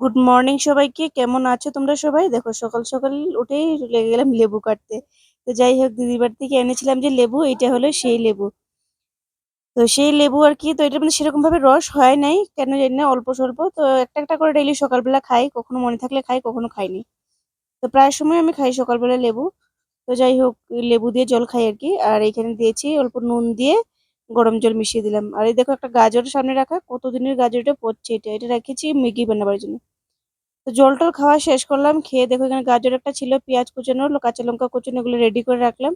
Good morning সবাইকে, কেমন আছো তোমরা সবাই? দেখো, সকাল সকাল উঠেই লেগে গেলাম লেবু কাটতে। তো যাই হোক, দিদির বাড়ি থেকে এনেছিলাম যে লেবু এটা হলো সেই লেবু। তো সেই লেবু আর কি, তো এটা মানে সেরকম ভাবে রস হয় নাই, কেন জানি না, অল্প স্বল্প। তো একটা একটা করে ডেইলি সকালবেলা খাই, কখনো মনে থাকলে খাই, কখনো খাইনি। তো প্রায় সময় আমি খাই সকালবেলা লেবু। তো যাই হোক, লেবু দিয়ে জল খাই আর কি। আর এখানে দিয়েছি অল্প নুন দিয়ে গরম জল মিশিয়ে দিলাম। আর এই দেখো একটা গাজর সামনে রাখা, কতদিনের গাজরটা পড়ছে এটা? এটা রেখেছি ম্যাগি বানাবার জন্য। তো জল টল খাওয়া শেষ করলাম, খেয়ে দেখো এখানে গাজর একটা ছিল, পেঁয়াজ কুচানো কাঁচা লঙ্কা কুচানো, এগুলো রেডি করে রাখলাম।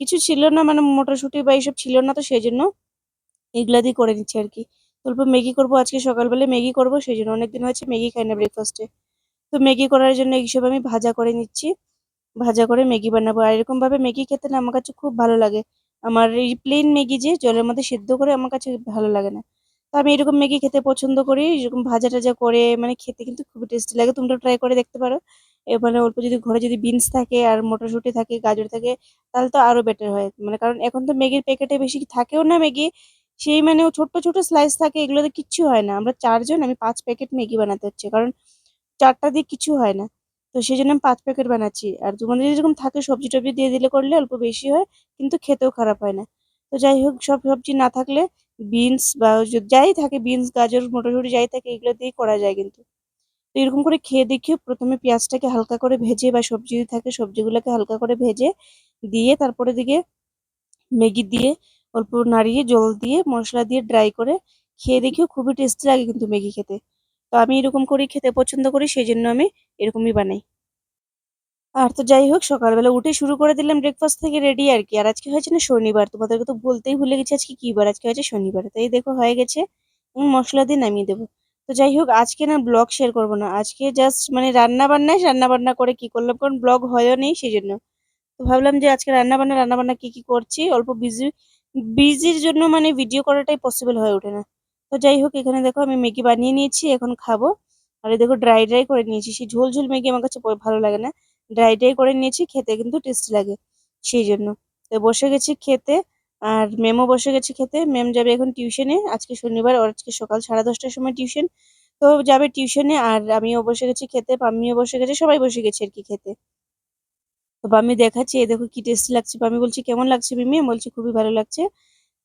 কিছু ছিল না মানে মটরশুঁটি বা এইসব ছিল না তো সেই জন্য এগুলা দিয়ে করে নিচ্ছি আর কি। অল্প ম্যাগি করব, আজকে সকালবেলা ম্যাগি করব সেই জন্য অনেকদিন হয়েছে ম্যাগি খাই না ব্রেকফাস্টে তো ম্যাগি করার জন্য এইসব আমি ভাজা করে নিচ্ছি, ভাজা করে ম্যাগি বানাবো। আর এরকম ভাবে ম্যাগি খেতে না আমার কাছে খুব ভালো লাগে। আমার এই প্লেন ম্যাগি যে জলের মধ্যে সেদ্ধ করে আমার কাছে ভালো লাগে না। তো আমি এরকম ম্যাগি খেতে পছন্দ করি, এরকম ভাজা টাজা করে মানে খেতে কিন্তু খুবই টেস্টি লাগে। তোমরা ট্রাই করে দেখতে পারো। এবার অল্প যদি ঘরে যদি বিনস থাকে আর মটরশুঁটি থাকে, গাজর থাকে, তাহলে তো আরও বেটার হয়। মানে কারণ এখন তো ম্যাগির প্যাকেটে বেশি থাকেও না ম্যাগি, সেই মানে ছোট্ট ছোট স্লাইস থাকে, এগুলোতে কিচ্ছু হয় না। আমরা চারজন, আমি পাঁচ প্যাকেট ম্যাগি বানাতে হচ্ছে। কারণ চারটা দিয়ে কিছু হয় না। তো সেই জন্য আমি পাঁচ প্যাকেট বানাচ্ছি। আর তোমাদের যেরকম থাকে, সবজি টবজি দিয়ে দিলে করলে অল্প বেশি হয়, কিন্তু খেতেও খারাপ হয় না। তো যাই হোক, সব সবজি না থাকলে বিনস বা যাই থাকে বিনস গাজর, মটরশুঁটি যাই থাকে, এগুলো দিয়েই করা যায় কিন্তু। তো এরকম করে খেয়ে দেখিও, প্রথমে পেঁয়াজটাকে হালকা করে ভেজে বা সবজি থাকে, সবজিগুলোকে হালকা করে ভেজে দিয়ে তারপরে দিকে ম্যাগি দিয়ে অল্প নাড়িয়ে জল দিয়ে মশলা দিয়ে ড্রাই করে খেয়ে দেখিও, খুবই টেস্টি লাগে কিন্তু ম্যাগি খেতে। তো আমি এরকম করেই খেতে পছন্দ করি সেই জন্য আমি এরকমই বানাই। আর তো যাই হোক, সকালবেলা উঠে শুরু করে দিলাম ব্রেকফাস্ট থেকে রেডি আর কি। আর আজকে হয়েছে না শনিবার, তোমাদেরকে তো বলতেই ভুলে গেছি আজকে কি বার। আজকে হয়েছে শনিবার তাই দেখো হয়ে গেছে মশলা দিয়ে নামিয়ে দেবো। তো যাই হোক, আজকে না ব্লগ শেয়ার করব না। আজকে জাস্ট মানে রান্না বান্নায় রান্না বান্না করে কি করলাম, কারণ ব্লগ হয়ও নেই সেই জন্য তো ভাবলাম যে আজকে রান্না বান্না রান্না বান্না কি কি করছি, অল্প বিজি বিজির জন্য মানে ভিডিও করাটাই পসিবল হয়ে ওঠে না। তো যাই হোক এখানে দেখো আমি ম্যাগি বানিয়ে নিয়েছি, এখন খাব। আর দেখো ড্রাই ড্রাই করে নিয়েছি, সেই ঝোল ঝোল ম্যাগি আমার কাছে ভালো লাগে না। ড্রাই ড্রাই করে নিয়েছি, খেতে কিন্তু টেস্ট লাগে, সেই জন্য। তো বসে গেছি খেতে, আর ম্যামও বসে গেছে খেতে। ম্যাম যাবে এখন টিউশনে আজকে শনিবার, ওর আজকে সকাল সাড়ে দশটার সময় টিউশন তো যাবে টিউশনে আর আমিও বসে গেছি খেতে, পাম্মিও বসে গেছে, সবাই বসে গেছে আর কি খেতে। তো আমি দেখাচ্ছি এ দেখো কি টেস্টি লাগছে। আমি বলছি, কেমন লাগছে মিমি? বলছি, খুবই ভালো লাগছে।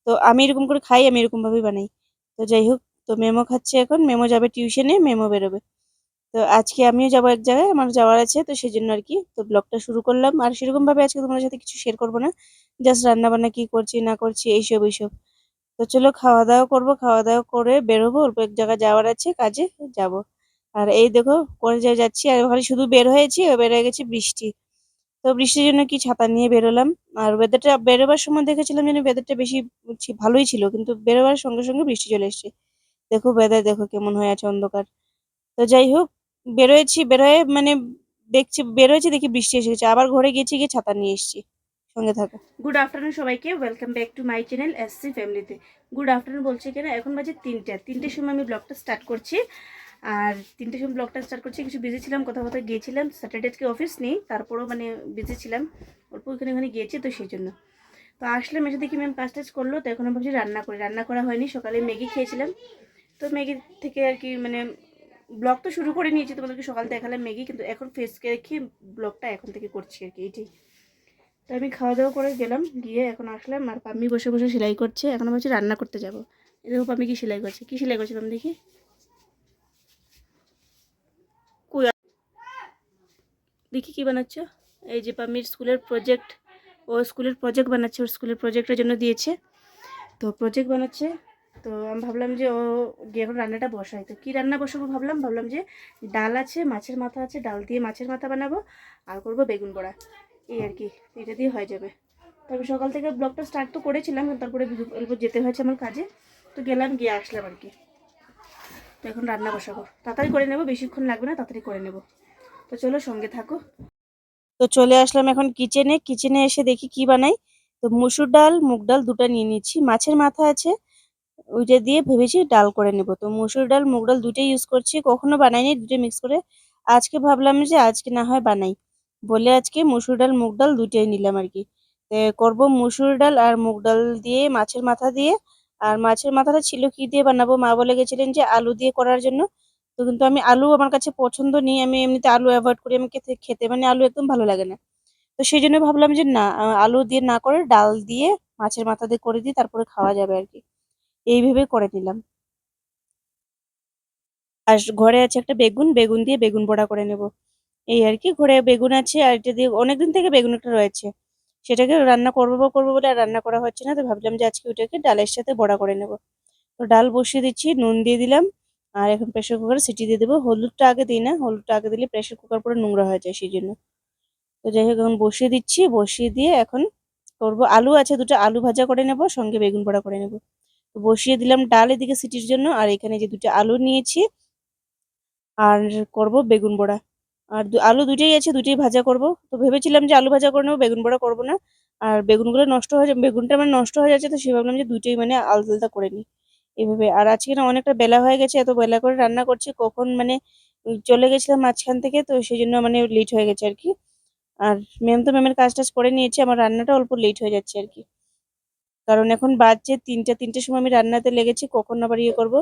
তো আমি এরকম করে খাই, আমি এরকম ভাবেই বানাই। তো যাই হোক, তো মেমো খাচ্ছে এখন। মেমো যাবে টিউশনে মেমো বেরোবে। তো আজকে আমিও যাব এক জায়গায়, আমার যাওয়ার আছে, তো সেই জন্য আর কি। তো ব্লগটা শুরু করলাম। আর সেরকম ভাবে আজকে তোমাদের সাথে কিছু শেয়ার করব না। জাস্ট রান্না বান্না কি করছি, না করছি, এইসব এইসব। তো চলো খাওয়া দাওয়া করব। খাওয়া দাওয়া করে বেরোবো। অল্প এক জায়গায় যাওয়ার আছে, কাজে যাব। আর এই দেখো করে যাচ্ছি। আর ওখানে শুধু বের হয়েছি বের হয়ে গেছে বৃষ্টি। তো বৃষ্টির জন্য কি ছাতা নিয়ে বেরোলাম। আর ওয়েদারটা বেরোবার সময় দেখেছিলাম যেন ওয়েদারটা বেশি ভালোই ছিল, কিন্তু বেরোবার সঙ্গে সঙ্গে বৃষ্টি চলে এসেছে। দেখো ওয়েদার দেখো কেমন হয়ে আছে অন্ধকার। তো যাই হোক, বেরোয়েছি, বেরোয় মানে দেখছি, বেরোয়েছি দেখি বৃষ্টি এসে গেছে। আবার ঘরে গেছি গিয়ে ছাতা নিয়ে এসেছি। সঙ্গে থাকো। গুড আফটারনুন সবাইকে welcome back to my channel SC ফ্যামিলিতে গুড আফটারনুন বলছি কেন, এখন বাজে তিনটা। তিনটের সময় আমি ব্লগটা স্টার্ট করছি। আর তিনটের সময় ব্লগটা স্টার্ট করছি কিছু বিজি ছিলাম কোথাও কোথাও গিয়েছিলাম স্যাটারডে আজকে অফিস নেই, তারপরেও মানে বিজি ছিলাম, অল্প ওখানে ওখানে গিয়েছি তো সেই জন্য। তো আসলে মেসে দেখি ম্যাম কাজ টাজ করল, তো এখন ভাবছি রান্না করি, রান্না করা হয়নি, সকালে ম্যাগি খেয়েছিলাম। তো ম্যাগি থেকে আর কি মানে ব্লগ তো শুরু করে নিয়েছি, তোমাদেরকে সকাল দেখালাম ম্যাগি, কিন্তু এখন ফেসকে রেখে ব্লগটা এখন থেকে করছি আর কি এটাই তো আমি খাওয়া দাওয়া করে গেলাম, গিয়ে এখন আসলাম, আর পাম্মি বসে বসে সেলাই করছে, এখন আমি রান্না করতে যাব। এরকম পাম্মি কি সেলাই করছে, কি সেলাই করছে পাম্মি দেখি কই আ- দেখি কি বানাচ্ছ। এই যে পামির স্কুলের প্রজেক্ট ও স্কুলের প্রজেক্ট বানাচ্ছে, ওর স্কুলের প্রজেক্টের জন্য দিয়েছে। তো প্রজেক্ট বানাচ্ছে, তো আমি ভাবলাম যে ও গিয়ে এখন রান্নাটা বসাই। তো কী রান্না বসাবো ভাবলাম? ভাবলাম যে ডাল আছে, মাছের মাথা আছে, ডাল দিয়ে মাছের মাথা বানাবো আর করব বেগুন বড়া। এই আর কি, এটা দিয়ে হয়ে যাবে। তবে সকাল থেকে ব্লগটা স্টার্ট তো করেছিলাম তারপরে যেতে হয়েছে আমার কাজে। তো গেলাম, গিয়ে আসলাম আর কি। তো এখন রান্না বসাবো। তাড়াতাড়ি করে নেব, বেশিক্ষণ লাগবে না, তাড়াতাড়ি করে নেব। তো চলো সঙ্গে থাকো। তো চলে আসলাম এখন কিচেনে কিচেনে এসে দেখি কি বানাই। তো মুসুর ডাল, মুগ ডাল দুটো নিয়ে নিচ্ছি। মাছের মাথা আছে, ওইটা দিয়ে ভেবেছি ডাল করে নেব। তো মুসুর ডাল, মুগ ডাল দুটোই ইউজ করছি। কখনো বানাইনি দুটো মিক্স করে। আজকে ভাবলাম যে আজকে না হয় বানাই। বলে আজকে মুসুর ডাল, মুগ ডাল দুটোই নিলাম আর কি। করব মুসুর ডাল আর মুগ ডাল দিয়ে, মাছের মাথা দিয়ে। আর মাছের মাথাটা ছিল কি দিয়ে বানাবো? মা বলে গেছিলেন যে আলু দিয়ে করার জন্য। তো কিন্তু আমি আলু আমার কাছে পছন্দ নেই, আমি এমনিতে আলু অ্যাভয়েড করি আমি খেতে মানে আলু একদম ভালো লাগে না। তো সেই জন্য ভাবলাম যে না আলু দিয়ে না করে ডাল দিয়ে মাছের মাথা দিয়ে করে দিই, তারপরে খাওয়া যাবে আর কি। এই ভেবে করে নিলাম। আর ঘরে আছে একটা বেগুন বেগুন দিয়ে বেগুন বড়া করে নেব। এই আর কি, ঘরে বেগুন আছে আর এটা দিয়ে অনেকদিন থেকে বেগুন একটা রয়েছে, সেটাকে রান্না করব বা করব বলে আর রান্না করা হচ্ছে না, তো ভাবলাম যে আজকে ওটাকে ডালের সাথে বড়া করে নেব। তো ডাল বসিয়ে দিচ্ছি, নুন দিয়ে দিলাম। আর এখন প্রেশার কুকারে সিটি দিয়ে দেবো। হলুদটা আগে দিই না, হলুদটা আগে দিলে প্রেশার কুকার পুরো নোংরা হয়ে যায় সেই জন্য। তো যাই হোক, এখন বসিয়ে দিচ্ছি। বসিয়ে দিয়ে এখন করব আলু আছে দুটো, আলু ভাজা করে নেব, সঙ্গে বেগুন বড়া করে নেব। তো বসিয়ে দিলাম ডাল এদিকে সিটির জন্য, আর এখানে যে দুটো আলু নিয়েছি, আর করব বেগুন বড়া। আর আলু দুটোই আছে দুটোই ভাজা করব। তো ভেবেছিলাম যে আলু ভাজা করে নেব, বেগুন বড়া করব না। আর বেগুনগুলো নষ্ট হয়ে বেগুনটা মানে নষ্ট হয়ে যাচ্ছে, তো সে ভাবলাম যে দুটোই মানে আলাদা আলাদা করে নিই। এভাবে। আর আজকে না অনেকটা বেলা হয়ে গেছে, এত বেলা করে রান্না করছি, কখন মানে চলে গেছিলাম মাঝখান থেকে, তো সেই জন্য মানে লেট হয়ে গেছে আর কি আর ম্যাম তো ম্যামের কাজ টাজ করে নিয়েছে, আমার রান্নাটা অল্প লেট হয়ে যাচ্ছে আর কি কারণ এখন বাজছে তিনটা, তিনটের সময় আমি রান্নাতে লেগেছি, কখন আবার ইয়ে করব?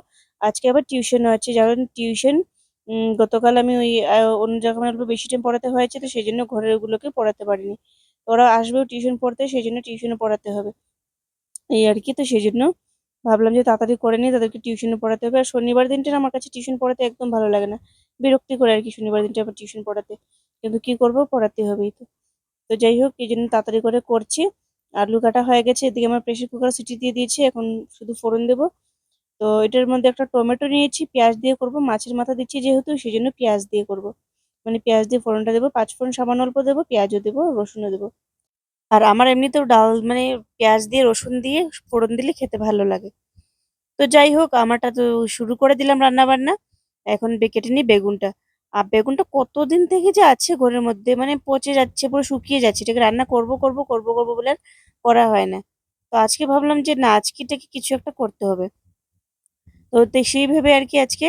আজকে আবার টিউশনও আছে যেমন টিউশন গতকাল আমি ওই অন্য জায়গায় অল্প বেশি টাইম পড়াতে হয়েছে, তো সেই জন্য ঘরের ওগুলোকে পড়াতে পারিনি। ওরা আসবেও টিউশন পড়তে সেই জন্য টিউশনে পড়াতে হবে। এই আর কি তো সেই জন্য ভাবলাম যে তাড়াতাড়ি করে নিয়ে তাদেরকে টিউশনে পড়াতে হবে। আর শনিবার দিনটা আমার কাছে টিউশন পড়াতে একদম ভালো লাগে না। বিরক্তি করে আর কি শনিবার দিনটা আবার টিউশন পড়াতে। কিন্তু কি করব? পড়াতে হবেই তো। তো যাই হোক, এই জন্য তাড়াতাড়ি করে করছি। আলু কাটা হয়ে গেছে, এদিকে আমার প্রেশার কুকার সিটি দিয়ে দিয়েছি, এখন শুধু ফোড়ন দেবো। তো এটার মধ্যে একটা টমেটো নিয়েছি, পেঁয়াজ দিয়ে করব, মাছের মাথা দিচ্ছি যেহেতু সেই জন্য পেঁয়াজ দিয়ে করব। মানে পেঁয়াজ দিয়ে ফোড়নটা দেবো পাঁচ ফোড়ন সামান্য অল্প দেবো, পেঁয়াজও দেবো, রসুনও দেবো। আর আমার এমনিতেও ডাল মানে পেঁয়াজ দিয়ে, রসুন দিয়ে ফোড়ন দিলে খেতে ভালো লাগে। তো যাই হোক, আমারটা তো শুরু করে দিলাম রান্না বান্না এখন কেটে নিই বেগুনটা। আর বেগুনটা কতদিন থেকে যে আছে ঘরের মধ্যে মানে পচে যাচ্ছে, পুরো শুকিয়ে যাচ্ছে। এটাকে রান্না করব করব করব করব বলে আর করা হয় না। তো আজকে ভাবলাম যে না, আজকে এটাকে কিছু একটা করতে হবে। তো সেই ভেবে আর কি আজকে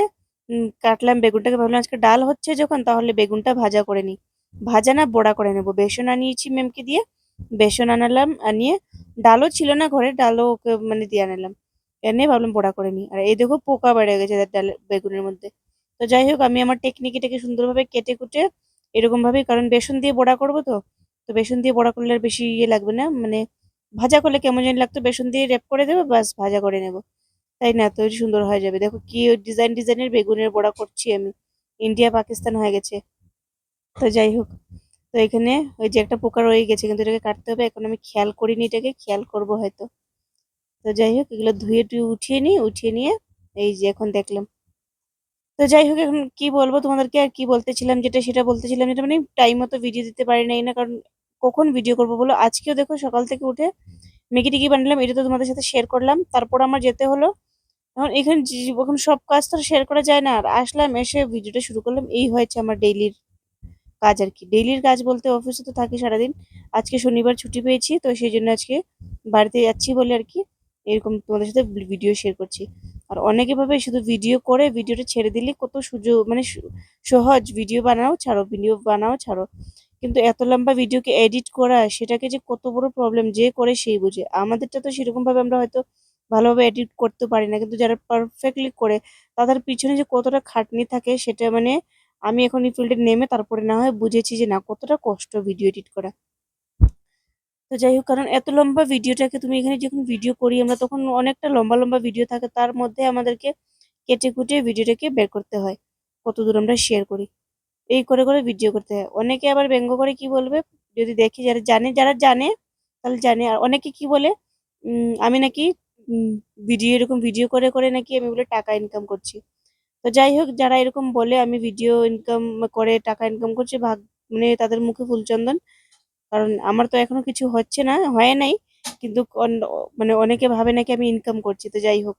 কাটলাম বেগুনটাকে। ভাবলাম আজকে ডাল হচ্ছে যখন, তাহলে বেগুনটা ভাজা করে নিই। ভাজা না, বড়া করে নেব। বেসন আনিয়েছি মেমকে দিয়ে। বেসন আনালাম, আনিয়ে ডালও ছিল না ঘরে, ডালও ওকে মানে দিয়ে আনালাম। এনে ভাবলাম বড়া করে নিই। আর এই দেখো পোকা বেড়ে গেছে ডাল, বেগুনের মধ্যে। তো যাই হোক, আমি আমার টেকনিক এটাকে সুন্দরভাবে কেটে কুটে এরকম ভাবে কারণ বেসন দিয়ে বড়া করব তো তো বেসন দিয়ে বড়া করলে আর বেশি ইয়ে লাগবে না। মানে ভাজা করলে কেমন জানি লাগতো, বেসন দিয়ে র্যাপ করে দেবো বাস ভাজা করে নেব। তাই না? তো সুন্দর হয়ে যাবে। দেখো কি ডিজাইন ডিজাইনের বেগুনের বড়া করছি আমি। ইন্ডিয়া পাকিস্তান হয়ে গেছে। তো যাই হোক। তো এখানে ওই যে একটা পোকা রয়ে গেছে, কিন্তু এটাকে কাটতে হবে। এখন আমি খেয়াল করিনি এটাকে, খেয়াল করব হয়তো। তো যাই হোক, এগুলো ধুয়ে টুয়ে উঠিয়ে নিই, উঠিয়ে নিয়ে এই যে এখন দেখলাম। তো যাই হোক, এখন কি বলব তোমাদেরকে? আর কি বলতেছিলাম যেটা, সেটা বলতেছিলাম যেটা মানে টাইম মতো ভিডিও দিতে পারি নাই না, কারণ কখন ভিডিও করব বলো? আজকেও দেখো সকাল থেকে উঠে ম্যাগি টিকি বানালাম, এটা তো তোমাদের সাথে শেয়ার করলাম। তারপর আমার যেতে হলো। এখন এখানে এখন সব কাজ তো শেয়ার করা যায় না। আর আসলাম, এসে ভিডিওটা শুরু করলাম। এই হয়েছে আমার ডেইলির কাজ আর কি। ডেইলির কাজ বলতে অফিসে তো থাকি সারাদিন। আজকে শনিবার ছুটি পেয়েছি, তো সেই জন্য আজকে বাড়িতে যাচ্ছি বলে আর কি। এরকম তোমাদের সাথে ভিডিও শেয়ার করছি। আর অনেকে ভাবে শুধু ভিডিও করে ভিডিওটা ছেড়ে দিলে কত সুযোগ মানে সহজ। ভিডিও বানাও, ছাড়ো। ভিডিও বানাও, ছাড়ো। কিন্তু এত লম্বা ভিডিওকে এডিট করা, সেটাকে যে কত বড় প্রবলেম যে করে সেই বুঝে। আমাদেরটা তো সেরকমভাবে আমরা হয়তো ভালোভাবে এডিট করতে পারি না। কিন্তু যারা পারফেক্টলি করে, তাদের পিছনে যে কতটা খাটনি থাকে, সেটা মানে আমি এখন এই ফিল্ডে নেমে তারপরে না হয় বুঝেছি যে না, কতটা কষ্ট ভিডিও এডিট করা। তো যাই হোক, কারণ এত লম্বা ভিডিওটাকে তুমি এখানে যখন ভিডিও করি, আমরা তখন অনেকটা লম্বা লম্বা ভিডিও থাকে, তার মধ্যে আমাদেরকে কেটে কুটে ভিডিওটাকে বের করতে হয়, কত দূর আমরা শেয়ার করি। এই করে করে ভিডিও করতে হয়। অনেকে আবার ব্যঙ্গ করে কি বলবে, যদি দেখি যারা জানে যারা জানে, তাহলে জানে। আর অনেকে কি বলে আমি নাকি ভিডিও এরকম ভিডিও করে করে নাকি আমি বলে টাকা ইনকাম করছি। তো যাই হোক, যারা এরকম বলে আমি ভিডিও ইনকাম করে, টাকা ইনকাম করছি, ভাগ মানে তাদের মুখে ফুলচন্দন কারণ আমার তো এখনও কিছু হচ্ছে না, হয় নাই, কিন্তু মানে অনেকে ভাবে নাকি আমি ইনকাম করছি, তো যাই হোক।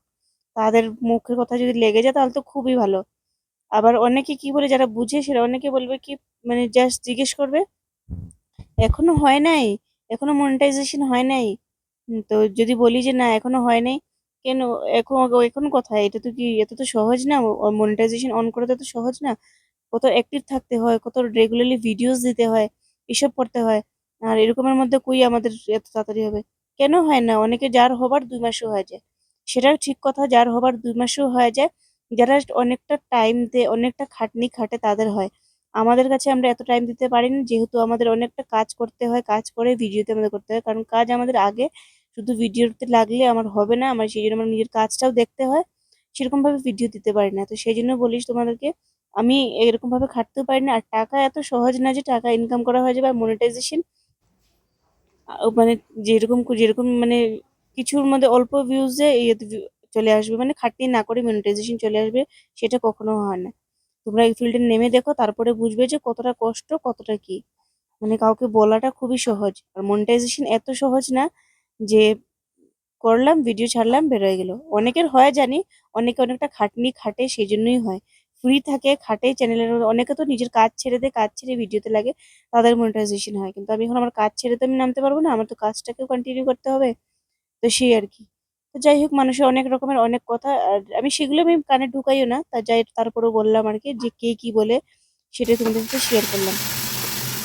তাদের মুখের কথা যদি লেগে যায়, তাহলে তো খুবই ভালো। আবার অনেকে কি বলে, যারা বুঝে সেটা অনেকে বলবে কি মানে জাস্ট জিজ্ঞেস করবে, এখনও হয় নাই? এখনও মনিটাইজেশন হয় নাই? তো যদি বলি যে না, এখনও হয় নাই কেন? এখন এখন কোথায়? এটা তো কি এত তো সহজ না? মনিটাইজেশন অন করে তো সহজ না? কত অ্যাক্টিভ থাকতে হয়, কত রেগুলারলি ভিডিওস দিতে হয়, এসব করতে হয়। আর এরকমের মধ্যে কই আমাদের এত তাড়াতাড়ি হবে? কেন হয় না? অনেকে যার হবার দুই মাসও হয়ে যায়। সেটা ঠিক কথা, যার হবার দুই মাসও হয়ে যায়, যারা অনেকটা টাইম দেয় অনেকটা খাটনি খাটে তাদের হয়। আমাদের কাছে আমরা এত টাইম দিতে পারি না যেহেতু আমাদের অনেকটা কাজ করতে হয়, কাজ করে ভিডিওতে আমাদের করতে হয়, কারণ কাজ আমাদের আগে শুধু ভিডিওতে লাগলে আমার হবে না, আমার সেই জন্য আমার নিজের কাজটাও দেখতে হয়। সেরকমভাবে ভিডিও দিতে পারি না। তো সেই জন্য বলিস তোমাদেরকে, আমি এরকমভাবে খাটতেও পারি না। আর টাকা এত সহজ না যে টাকা ইনকাম করা হয়ে যাবে আর মনিটাইজেশন মানে যেরকম যেরকম মানে কিছুর মধ্যে অল্প ভিউজে চলে আসবে। মানে খাটনি না করে মনিটাইজেশন চলে আসবে, সেটা কখনো হয় না। তোমরা এই ফিল্ডে নেমে দেখো, তারপরে বুঝবে যে কতটা কষ্ট, কতটা কি। মানে কাউকে বলাটা খুবই সহজ। আর মনিটাইজেশন এত সহজ না যে করলাম ভিডিও ছাড়লাম, বেরোয় গেল। অনেকের হয় জানি, অনেকে অনেকটা খাটনি খাটে, সেই জন্যই হয়। ফ্রি থাকে, খাটে চ্যানেলের অনেকে তো নিজের কাজ ছেড়ে দেয়, কাজ ছেড়ে ভিডিওতে লাগে, তাদের মনিটাইজেশন হয়। কিন্তু আমি এখন আমার কাজ ছেড়ে তো আমি নামতে পারব না, আমার তো কাজটাকেও কন্টিনিউ করতে হবে। তো সেই আর কি। তো যাই হোক, মানুষের অনেক রকমের অনেক কথা, আর আমি সেগুলো আমি কানে ঢুকাইও না। তা যাই তারপরেও বললাম আর কি যে কে কি বলে সেটা তোমাদের সাথে শেয়ার করলাম।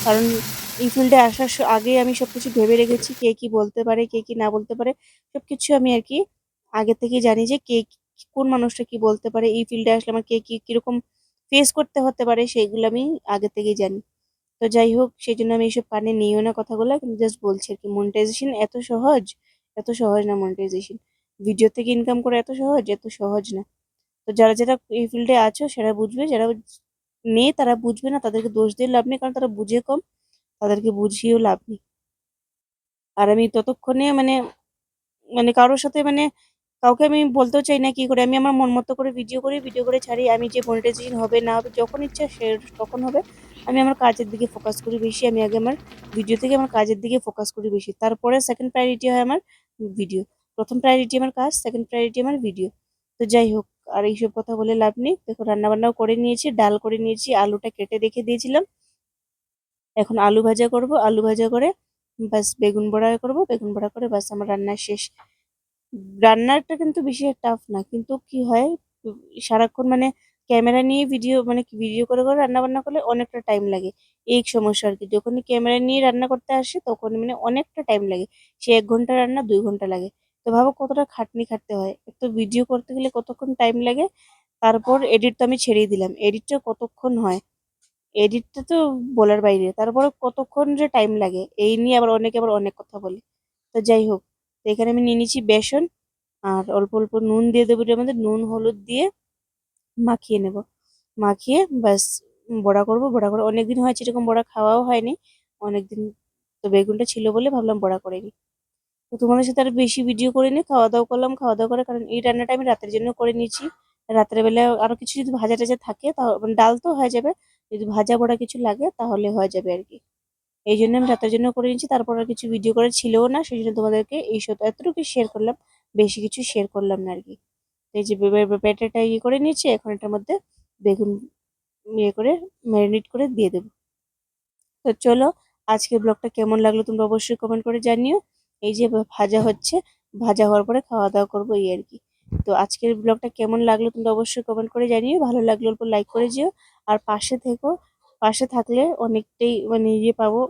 কারণ এই ফিল্ডে আসার আগে আমি সবকিছু ভেবে রেখেছি কে কি বলতে পারে, কে কি না বলতে পারে। সবকিছু আমি আর কি আগে থেকে জানি যে কে কি- কোন মানুষটা কি বলতে পারে, এই ফিল্ডে আসলে আমার কে কি, কীরকম ফেস করতে হতে পারে, সেইগুলো আমি আগে থেকেই জানি। তো যাই হোক সেই জন্য আমি এইসব কানে নিও না কথাগুলো কিন্তু জাস্ট বলছি আর কি মনিটাইজেশন এত সহজ? এত সহজ না মনিটাইজেশন ভিডিও থেকে ইনকাম করা এত সহজ? এত সহজ না। তো যারা যারা এই ফিল্ডে আছো সেটা বুঝবে, যারা নেই তারা বুঝবে না, তাদেরকে দোষ দিয়ে লাভ নেই, কারণ তারা বুঝে কম। তাদেরকে বুঝিয়েও লাভ নেই। আর আমি ততক্ষণে মানে মানে কারোর সাথে মানে কাউকে আমি বলতেও চাই না কি করে, আমি আমার মন মতো করে ভিডিও করি ভিডিও করে ছাড়ি, আমি যে মনিটাইজেশন হবে না হবে, যখন ইচ্ছা সে তখন হবে, আমি আমার কাজের দিকে ফোকাস করি বেশি, আমি আগে আমার ভিডিও থেকে আমার কাজের দিকে ফোকাস করি বেশি, তারপরে সেকেন্ড প্রায়োরিটি হয় আমার ভিডিও প্রথম প্রায়োরিটি আমার কাজ সেকেন্ড প্রায়োরিটি আমার ভিডিও তো যাই হোক, আর এইসব কথা বলে লাভ নেই, দেখো রান্নাবান্নাও করে নিয়েছি, ডাল করে নিয়েছি, আলুটা কেটে রেখে দিয়েছিলাম এখন আলু ভাজা করব, আলু ভাজা করে ব্যাস বেগুন বড়া করব, বেগুন বড়া করে ব্যাস আমার রান্না শেষ। রান্নাটা কিন্তু বেশি টাফ না, কিন্তু কি হয়, সারাক্ষণ মানে ক্যামেরা নিয়ে ভিডিও মানে কি ভিডিও করে করে রান্না বান্না করলে অনেকটা টাইম লাগে। এই সমস্যা আর কি, যখনই ক্যামেরা নিয়ে রান্না করতে আসে তখন মানে অনেকটা টাইম লাগে। সে এক ঘণ্টা রান্না, দুই ঘণ্টা লাগে। তো ভাবো কতটা খাটনি খাটতে হয়। একটু ভিডিও করতে গেলে কতক্ষণ টাইম লাগে? তারপর এডিট তো আমি ছেড়েই দিলাম। এডিটটা কতক্ষণ হয়? এডিটটা তো বলার বাইরে। তারপরে কতক্ষণ যে টাইম লাগে, এই নিয়ে আবার অনেকে আবার অনেক কথা বলে। তো যাই হোক, তো এখানে আমি নিয়ে নিচ্ছি বেসন আর অল্প অল্প নুন দিয়ে দেবো, এটার মধ্যে নুন, হলুদ দিয়ে মাখিয়ে নেব। মাখিয়ে ব্যাস, বড়া করব, বড়া করে অনেকদিন হয়েছে এরকম বড়া খাওয়াও হয়নি। অনেকদিন তো বেগুনটা ছিল বলে ভাবলাম বড়া করে নিই। তো তোমাদের সাথে আর বেশি ভিডিও করে নিই খাওয়া দাওয়া করলাম খাওয়া দাওয়া করে কারণ এই রান্নাটা আমি রাতের জন্য করে নিয়েছি। রাতের বেলা আরও কিছু যদি ভাজা টাজা থাকে তাহলে মানে ডাল তো হয়ে যাবে যদি ভাজা বড়া কিছু লাগে, তাহলে হয়ে যাবে আর কি এই জন্য আমি রাতের জন্য করে নিয়েছি, তারপর আর কিছু ভিডিও করে ছিলও না, সেই জন্য তোমাদেরকে এই সব এতটুকু শেয়ার করলাম, বেশি কিছু শেয়ার করলাম না আর কি এই যে ব্যাটারটা ইয়ে করে নিয়েছি, এখন এটার মধ্যে বেগুন ইয়ে করে ম্যারিনেট করে দিয়ে দেবো। তো চলো, আজকের ব্লগটা কেমন লাগল তোমরা অবশ্যই কমেন্ট করে জানিও। এই যে ভাজা হচ্ছে, ভাজা হওয়ার পরে খাওয়া দাওয়া করব এই আর কি তো আজকের ব্লগটা কেমন লাগল তোমরা অবশ্যই কমেন্ট করে জানিও। ভালো লাগল অল্প লাইক করে যেও। আর পাশে থেকো, পাশে থাকলে অনেকটাই মানে ইয়ে পাবো।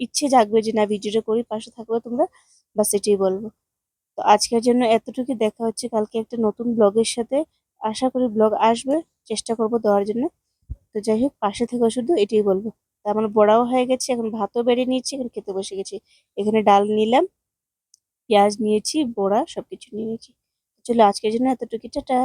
ইচ্ছে জাগবে যে না ভিডিওটা করি, পাশে থাকবে তোমরা বাস এটাই বলব। তো আজকের জন্য এতটুকু দেখা হচ্ছে কালকে একটা নতুন ব্লগের সাথে। আশা করি ব্লগ আসবে, চেষ্টা করব দেওয়ার জন্য। তো যাই হোক, পাশে থেকে শুধু, এটাই বলব। তো আমার বড়াও হয়ে গেছে, এখন ভাতও বেড়ে নিয়েছি, এখন খেতে বসে গেছি। এখানে ডাল নিলাম, পেঁয়াজ নিয়েছি, বড়া সবকিছু নিয়ে নিয়েছি। চলো, আজকের জন্য এতটুকু টাটা।